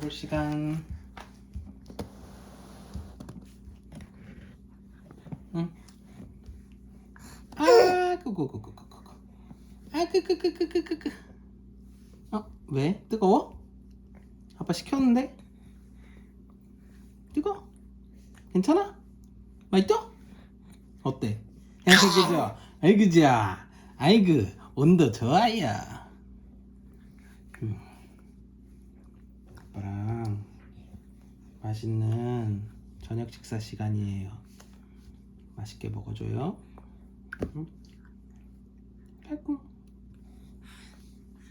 먹을 시간. 응. 아, 그그그그그그. 아, 그그그그그그. 어, 왜? 뜨거워? 아빠 시켰는데? 뜨거? 괜찮아? 맛있어? 어때? 아이그죠? 아이그죠? 아이그 온도 좋아요. 음. 아빠랑 맛있는 저녁 식사 시간이에요. 맛있게 먹어줘요. 응? 아이고.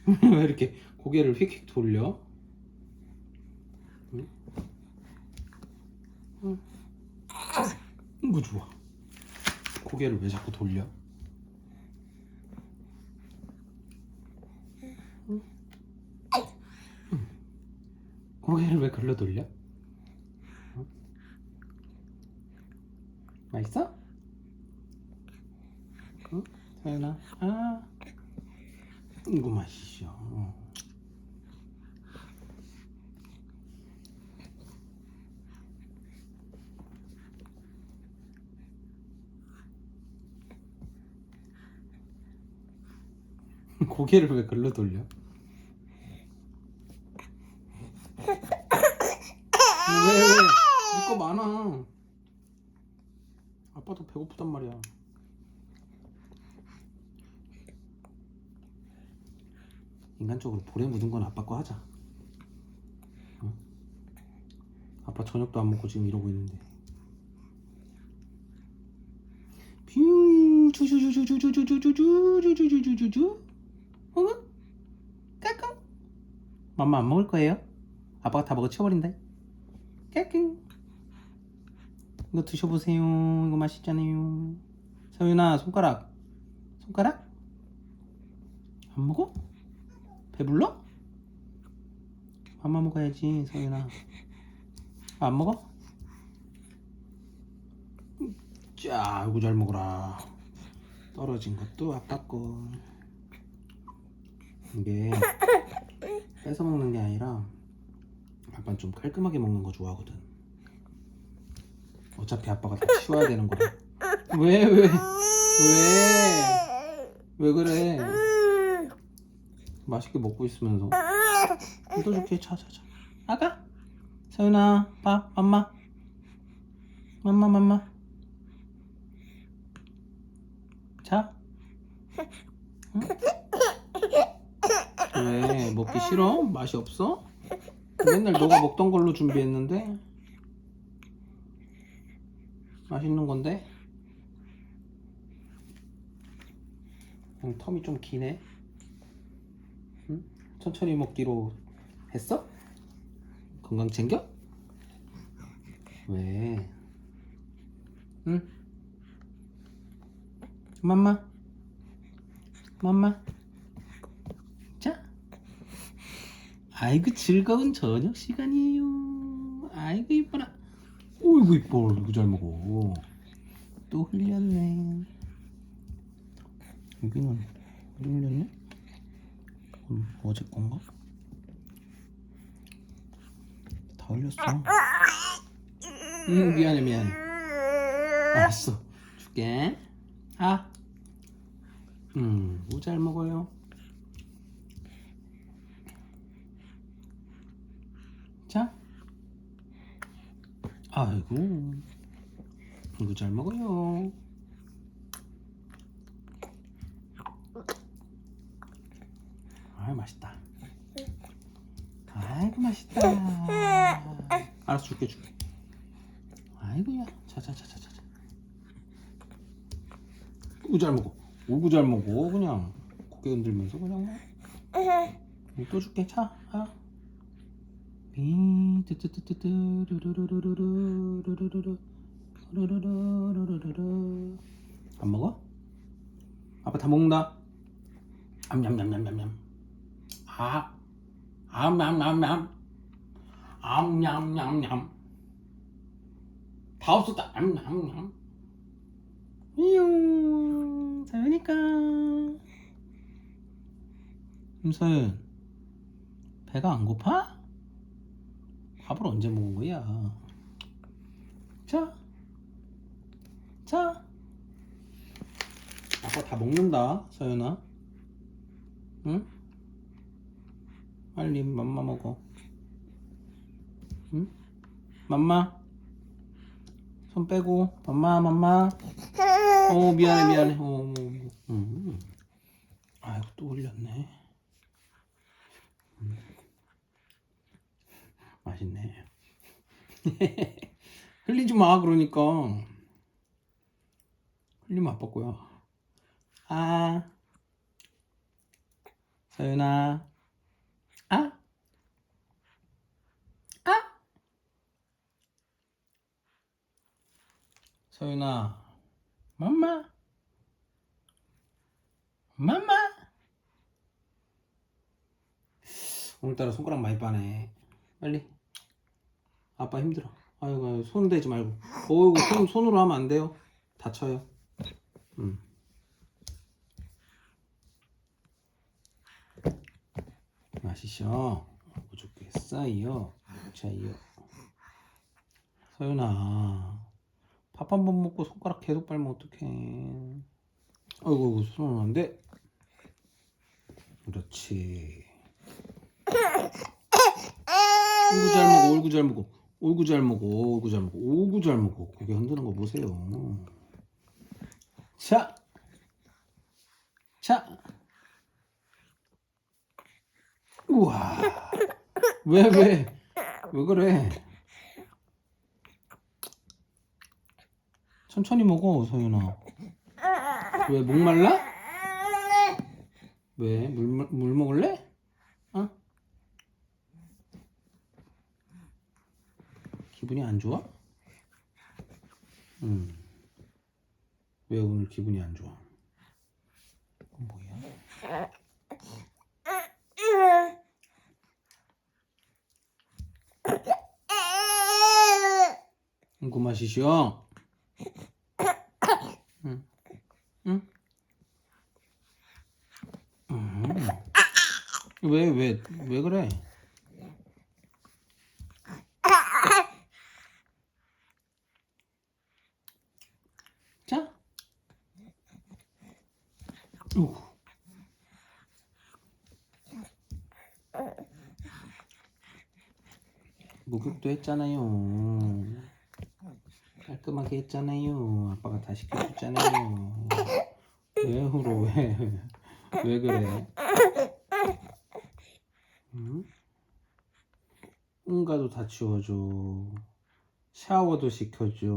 왜 이렇게 고개를 휙휙 돌려? 응? 응. 이거 좋아. 고개를 왜 자꾸 돌려? 고개를 왜 글러 돌려? 맛있어? 응? 서연아, 아, 이거 맛있어. 어. 고개를 왜 글러 돌려? 왜 왜? 이거 많아. 아빠도 배고프단 말이야. 인간적으로 볼에 묻은 건 아빠 거 하자. 응? 아빠 저녁도 안 먹고 지금 이러고 있는데. 뷰 주주주주주주주주주주주주주주주 어? 까꿍 맘마 안 먹을 거예요? 아빠가 다 먹어 치워버린다 까꿍 이거 드셔보세요 이거 맛있잖아요 서윤아 손가락 손가락? 안 먹어? 배불러? 맘마 먹어야지 서윤아 안 먹어? 자, 이거 잘 먹어라. 떨어진 것도 거. 이게 뺏어 먹는 게 아니라 아빠는 좀 깔끔하게 먹는 거 좋아하거든. 어차피 아빠가 다 치워야 되는 거라. 왜, 왜, 왜, 왜 그래? 맛있게 먹고 있으면서. 뜯어줄게, 자, 자, 자. 아가? 서윤아, 봐, 맘마. 맘마, 맘마. 자. 응? 왜 먹기 싫어? 맛이 없어? 맨날 너가 먹던 걸로 준비했는데 맛있는 건데 응, 텀이 좀 기네 응? 천천히 먹기로 했어? 건강 챙겨? 왜? 응? 맘마 맘마 자 아이고 즐거운 저녁 시간이에요 아이고 이뻐라 오이구 이뻐 이거 잘 먹어 또 흘렸네 여기는 흘렸네? 음, 어제 건가? 다 흘렸어. 응 미안해 미안해. 알았어. 줄게. 아, 음, 뭐잘 먹어요. 자, 아이고, 이거 잘 먹어요. 아, 맛있다. 아이고 맛있다. 알았어, 줄게 줄게. 아이고야, 자자자자자. 오구 잘 먹어. 오구 잘 먹어. 그냥 고개 흔들면서 그냥 뭐. 또 줄게. 자. 아. 비 뜨뜨뜨뜨뜨 루루루루루루루루루루 루 루루루루루루 안 먹어? 아빠 다 먹는다. 암냠냠냠냠냠. 아. 암냠냠냠. 암냠냠냠. 다 없었다. 암냠냠. 이용 서윤이까 임서윤 배가 안 고파? 밥을 언제 먹은 거야? 자, 자. 아빠 다 먹는다, 서연아. 응? 빨리 맘마 먹어. 응? 맘마. 손 빼고, 맘마, 맘마. 어, 미안해, 미안해. 어, 어, 어. 음. 아이고, 또 흘렸네. 음. 맛있네. 흘리지 마, 그러니까. 흘리면 거야. 아. 서윤아. 아? 아? 서윤아. 맘마. 맘마. 오늘따라 손가락 많이 빠네. 빨리. 아빠 힘들어. 아이고, 손 대지 말고. 어이구, 손, 손으로 하면 안 돼요. 다쳐요. 음. 마시셔. 좋겠어요. 자요. 서윤아, 밥 한 번 먹고 손가락 계속 빨면 어떡해. 아이고, 손은 안 돼. 그렇지. 얼구 잘 먹어, 얼구 잘 먹어. 얼구 잘 먹어, 얼구 잘 먹어, 얼구 잘 먹어. 고개 흔드는 거 보세요. 자, 자. 우와. 왜, 왜, 왜 그래? 천천히 먹어, 서윤아. 왜, 목말라? 왜, 물, 물 먹을래? 어? 기분이 안 좋아? 응. 왜 오늘 기분이 안 좋아? 뭐야? 이거 마시셔. 응. 응? 음. 왜, 왜, 왜 그래? 자. 오. 목욕도 했잖아요. 깔끔하게 했잖아요. 아빠가 다 시켜줬잖아요. 왜 울어? 왜? 왜 그래? 응? 응가도 다 치워줘. 샤워도 시켜줘.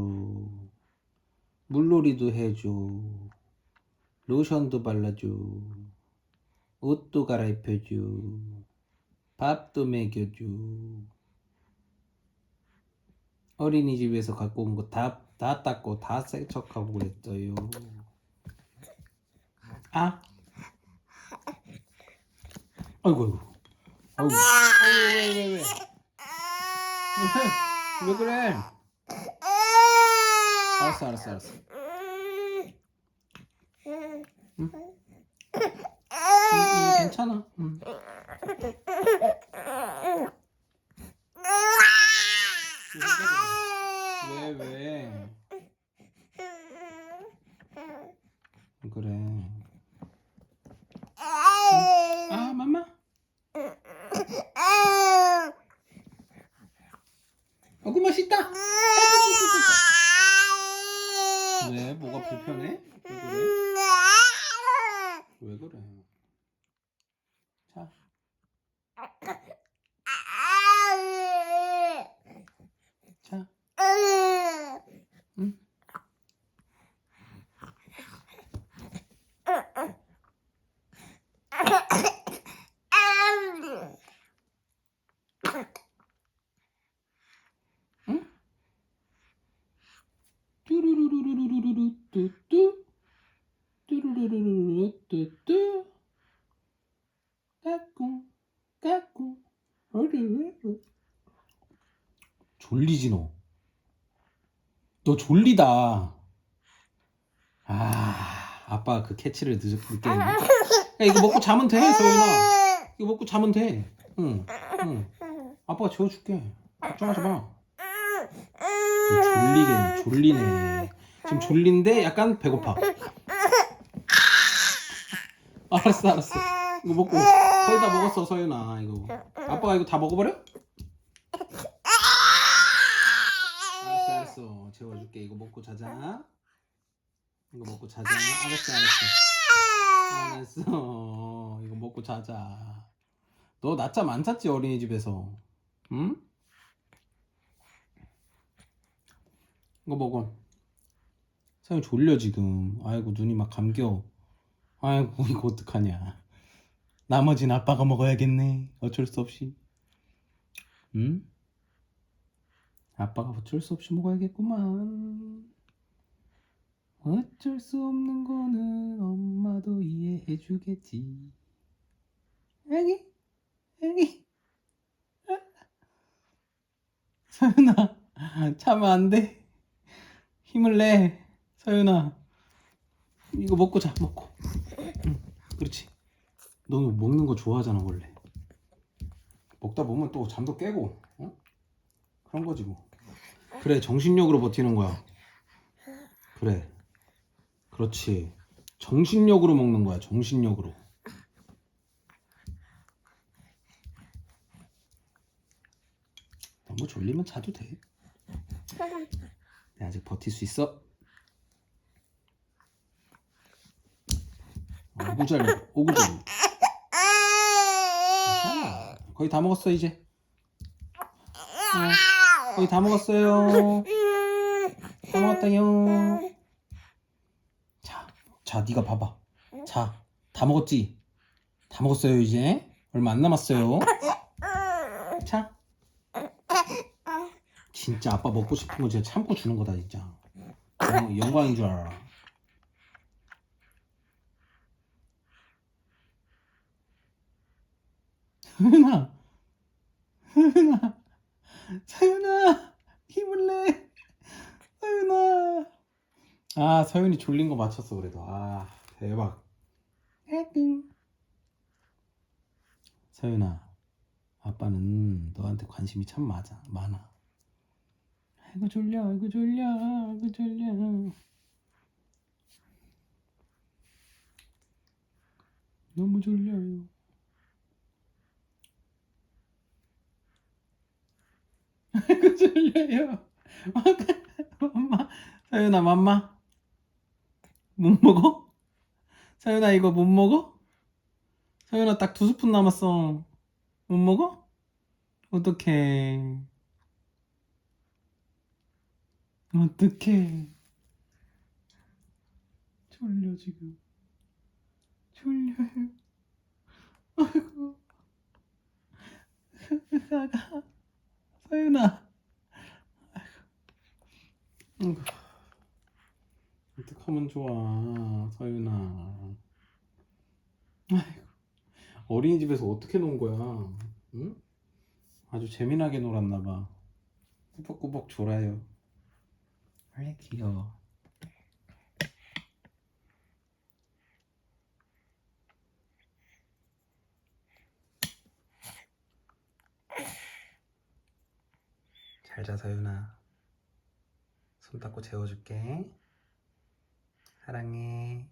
물놀이도 해줘. 로션도 발라줘. 옷도 갈아입혀줘. 밥도 먹여줘. 어린이집에서 갖고 온 거 다 다 닦고 다 세척하고 그랬어요. 아? 아이고 아이고. 아이고. 왜, 왜, 왜, 왜? 왜, 왜 그래? 알았어, 알았어, 알았어. 응? 응, 응, 괜찮아. 응. 왜, 왜? 왜 그래? 아, 맘마? 어구 맛있다. 왜? 불편해? 왜 그래? 왜 그래? 자, 자, 응? 응? 뚜루루루루루루루 뚜뚜 뚜루루루루루 뚜뚜 까꿍 까꿍 어르르르 졸리지 너. 너 졸리다. 아, 아빠 그 캐치를 늦, 늦게 했네. 야, 이거 먹고 자면 돼, 서윤아. 이거 먹고 자면 돼. 응, 응. 아빠가 재워줄게. 걱정하지 마. 졸리겠네, 졸리네. 지금 졸린데 약간 배고파. 알았어, 알았어. 이거 먹고 거의 다 먹었어, 서윤아. 이거 아빠가 이거 다 먹어버려? 알았어, 알았어. 재워줄게. 이거 먹고 자자. 이거 먹고 자자. 알았어, 알았어. 알았어. 이거 먹고 자자. 너 낮잠 안 잤지 어린이집에서? 응? 이거 먹어. 사연 졸려 지금. 아이고 눈이 막 감겨. 아이고 이거 어떡하냐. 나머진 아빠가 먹어야겠네. 어쩔 수 없이. 응? 아빠가 어쩔 수 없이 먹어야겠구만. 어쩔 수 없는 거는 엄마도 이해해 주겠지. 여기, 여기. 서윤아, 참으면 안 돼. 힘을 내, 서윤아. 이거 먹고 자, 먹고. 응, 그렇지. 너는 먹는 거 좋아하잖아, 원래. 먹다 보면 또 잠도 깨고, 어? 그런 거지 뭐. 그래, 정신력으로 버티는 거야. 그래. 그렇지. 정신력으로 먹는 거야, 정신력으로. 너무 졸리면 자도 돼. 내 아직 버틸 수 있어. 오구절미, 오구절미. 괜찮아. 거의 다 먹었어 이제. 어, 거의 다 먹었어요. 다 먹었다요. 자, 자, 네가 봐봐. 자, 다 먹었지? 다 먹었어요 이제. 얼마 안 남았어요. 자. 진짜 아빠 먹고 싶은 거 진짜 참고 주는 거다 진짜. 어, 영광인 줄 알아. 서윤아, 서윤아, 서윤아, 힘을 내, 서윤아. 아, 서윤이 졸린 거 맞췄어 그래도. 아, 대박. 서윤아, 아빠는 너한테 관심이 참 많아. 많아. 아이고 졸려, 아이고 졸려, 아이고 졸려. 너무 졸려요. 아이고 졸려요. 맘마, 서윤아 맘마 못 먹어? 서윤아 이거 못 먹어? 서윤아 딱 두 스푼 남았어. 못 먹어? 어떡해. 어떡해. 졸려 지금. 졸려요. 아이고. 아가. 서윤아. 아이고. 어떡하면 좋아, 서윤아. 아이고. 어린이집에서 어떻게 논 거야? 응? 아주 재미나게 놀았나 봐. 꾸벅꾸벅 졸아요. 왜 귀여워. 잘 자, 서윤아. 손 닦고 재워줄게. 사랑해.